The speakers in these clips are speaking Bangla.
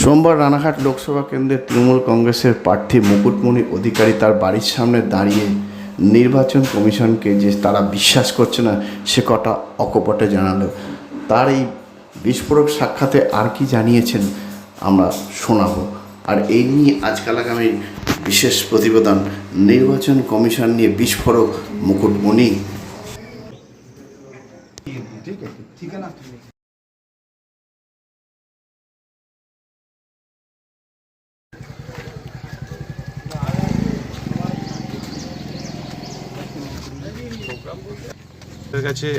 সোমবার রানাঘাট লোকসভা কেন্দ্রের তৃণমূল কংগ্রেসের প্রার্থী মুকুটমণি অধিকারী তার বাড়ির সামনে দাঁড়িয়ে নির্বাচন কমিশনকে যে তারা বিশ্বাস করছে না, সে কটা অকপটে জানালো। তার এই বিস্ফোরক সাক্ষাতে আর কি জানিয়েছেন আমরা শোনাবো। আর এই নিয়ে আজকাল আগামী বিশেষ প্রতিবেদন, নির্বাচন কমিশন নিয়ে বিস্ফোরক মুকুটমণি। ঈশ্বরের কাছে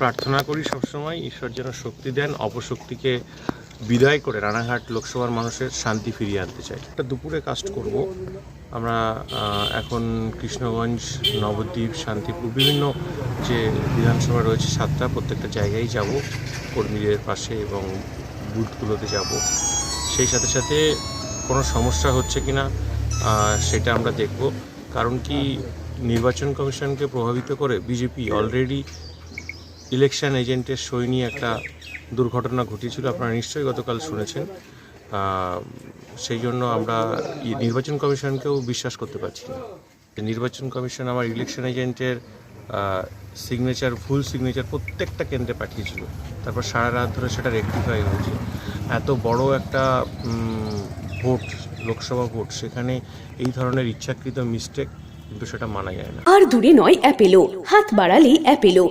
প্রার্থনা করি সবসময়। ঈশ্বর যেন শক্তি দেন, অপশক্তিকে বিদায় করে রানাঘাট লোকসভার মানুষের শান্তি ফিরিয়ে আনতে চাই। একটা দুপুরে কাস্ট করব। আমরা এখন কৃষ্ণগঞ্জ, নবদ্বীপ, শান্তিপুর বিভিন্ন যে বিধানসভা রয়েছে সাতটা, প্রত্যেকটা জায়গায় যাব। কর্মীদের পাশে এবং বুথগুলোতে যাব। সেই সাথে সাথে কোনো সমস্যা হচ্ছে কি না সেটা আমরা দেখব। কারণ কি নির্বাচন কমিশনকে প্রভাবিত করে বিজেপি অলরেডি ইলেকশন এজেন্টের সই নিয়ে একটা দুর্ঘটনা ঘটিয়েছিল, আপনারা নিশ্চয়ই গতকাল শুনেছেন। সেই জন্য আমরা নির্বাচন কমিশনকেও বিশ্বাস করতে পারছি না। নির্বাচন কমিশন আমার ইলেকশন এজেন্টের সিগনেচার ভুল সিগনেচার প্রত্যেকটা কেন্দ্রে পাঠিয়েছিল। তারপর সারা রাত ধরে সেটা রেকটিফাই হয়েছে। এত বড় একটা ভোট, লোকসভা ভোট, সেখানে এই ধরনের ইচ্ছাকৃত মিস্টেক কিন্তু সেটা মানা যায় না। আর দূরে নয় অ্যাপেলো। হাত বাড়ালে Apollo.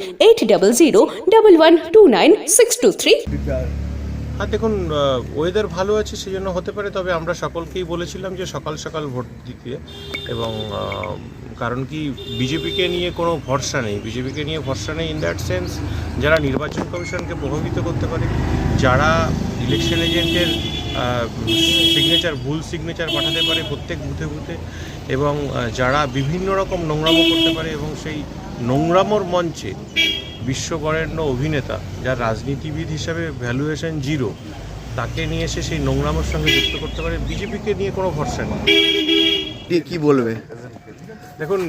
Eight double zero double one two nine six two three আর দেখুন ওয়েদার ভালো আছে সেই জন্য হতে পারে, তবে আমরা সকলকেই বলেছিলাম যে সকাল সকাল ভোট দিতে। এবং কারণ কি, বিজেপিকে নিয়ে কোনো ভরসা নেই। বিজেপিকে নিয়ে ভরসা নেই ইন দ্যাট সেন্স যারা নির্বাচন কমিশনকে প্রভাবিত করতে পারে, যারা ইলেকশন এজেন্টের সিগনেচার ভুল সিগনেচার পাঠাতে পারে প্রত্যেক বুথে বুথে, এবং যারা বিভিন্ন রকম নোংরামো করতে পারে, এবং সেই নোংরামোর মঞ্চে বিশ্ববরেণ্য অভিনেতা যার রাজনীতিবিদ হিসাবে ভ্যালুয়েশন জিরো তাকে নিয়ে এসে সেই নোংরামোর সঙ্গে যুক্ত করতে পারে। বিজেপিকে নিয়ে কোনো ভরসা নেই। কি বলবে? দেখুন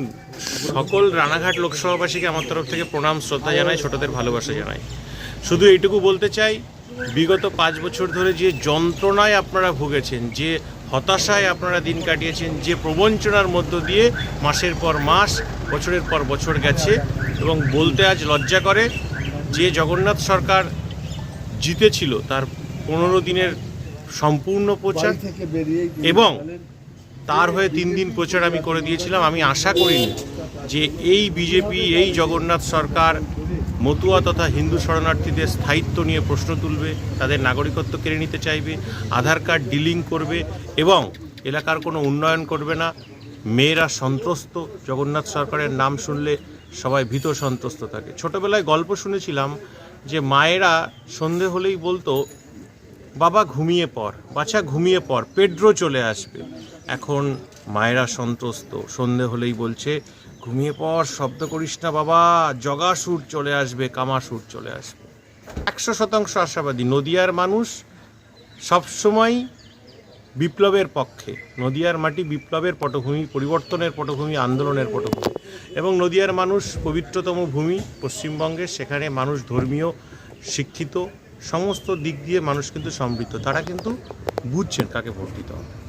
সকল রানাঘাট লোকসভাবাসীকে আমার তরফ থেকে প্রণাম শ্রদ্ধা জানাই ছোটদের ভালোবাসা জানাই। শুধু এইটুকু বলতে চাই বিগত পাঁচ বছর ধরে যে যন্ত্রণায় আপনারা ভুগেছেন যে হতাশায় আপনারা দিন কাটিয়েছেন যে প্রবঞ্চনার মধ্য দিয়ে মাসের পর মাস বছরের পর বছর গেছে এবং বলতে আজ লজ্জা করে যে জগন্নাথ সরকার জিতেছিল তার পনেরো দিনের সম্পূর্ণ প্রচার এবং তার হয়ে তিন দিন প্রচার আমি করে দিয়েছিলাম। আমি আশা করিনি যে এই বিজেপি, এই জগন্নাথ সরকার মতুয়া তথা হিন্দু শরণার্থীদের স্থায়িত্ব নিয়ে প্রশ্ন তুলবে, তাদের নাগরিকত্ব কেড়ে নিতে চাইবে, আধার কার্ড ডিলিং করবে এবং এলাকার কোনো উন্নয়ন করবে না। মেয়েরা সন্ত্রস্ত, জগন্নাথ সরকারের নাম শুনলে সবাই ভীত সন্ত্রস্ত থাকে। ছোটবেলায় গল্প শুনেছিলাম যে মায়েরা সন্ধে হলেই বলতো, বাবা ঘুমিয়ে পড় বাচ্চা ঘুমিয়ে পড়, পেড্রো চলে আসবে। এখন মায়েরা সন্ত্রস্ত, সন্ধে হলেই বলছে, ঘুমিয়ে পড়, শব্দ করিস না বাবা জগা সুর চলে আসবে কামা সুর চলে আসবে। একশো শতাংশ আশাবাদী, নদিয়ার মানুষ সবসময় বিপ্লবের পক্ষে, নদিয়ার মাটি বিপ্লবের পটভূমি, পরিবর্তনের পটভূমি, আন্দোলনের পটভূমি এবং নদিয়ার মানুষ পবিত্রতম ভূমি পশ্চিমবঙ্গের সেখানে মানুষ ধর্মীয়, শিক্ষিত, সমস্ত দিক দিয়ে মানুষ কিন্তু সমৃদ্ধ। তারা কিন্তু বুঝছেন কাকে ভোট দিতে হবে।